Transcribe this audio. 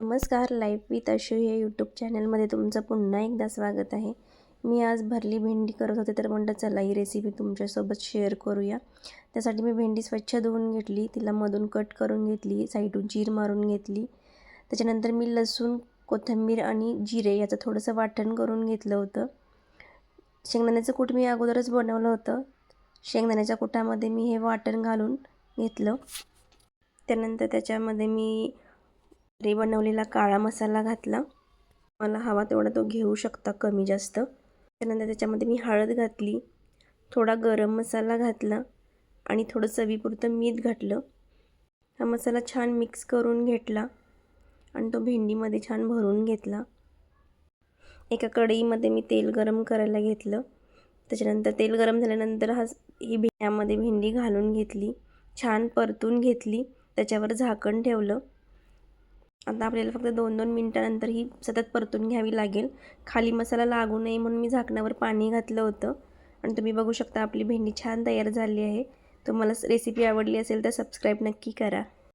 नमस्कार life with Ashu या YouTube चॅनलमध्ये तुमचं पुन्हा एकदा स्वागत आहे. मी आज भरली भेंडी करत होते तर म्हणलं चला ही रेसिपी तुमच्यासोबत शेअर करूया. त्यासाठी मी भेंडी स्वच्छ धुवून घेतली तिला मधून कट करून घेतली साईडून चीर मारून घेतली. त्याच्यानंतर मी लसूण कोथिंबीर आणि जिरे याचं थोडंसं वाटण करून घेतलं होतं. शेंगदाण्याचं कूट मी अगोदरच बनवलं होतं. शेंगदाण्याच्या कुटामध्ये मी हे वाटण घालून घेतलं. त्यानंतर त्याच्यामध्ये मी घरी बनवलेला काळा मसाला घातला. मला हवा तेवढा तो घेऊ शकता कमी जास्त. त्यानंतर त्याच्यामध्ये मी हळद घातली थोडा गरम मसाला घातला आणि थोडं चवीपुरतं मीठ घातलं. हा मसाला छान मिक्स करून घेतला आणि तो भेंडीमध्ये छान भरून घेतला. एका कढईमध्ये मी तेल गरम करायला घेतलं. त्याच्यानंतर तेल गरम झाल्यानंतर हा ही भेंड्यामध्ये भेंडी घालून घेतली. छान परतून घेतली. त्याच्यावर झाकण ठेवलं. आता आपल्याला फक्त दोन दोन मिनटानंतर ही सतत परतून घ्यावी लागेल. खाली मसाला लागू नये म्हणून मी झाकणावर पाणी घातलं होतं. आणि तुम्ही बघू शकता आपली भेंडी छान तयार झाली आहे. तुम्हाला रेसिपी आवडली असेल तर सबस्क्राईब नक्की करा.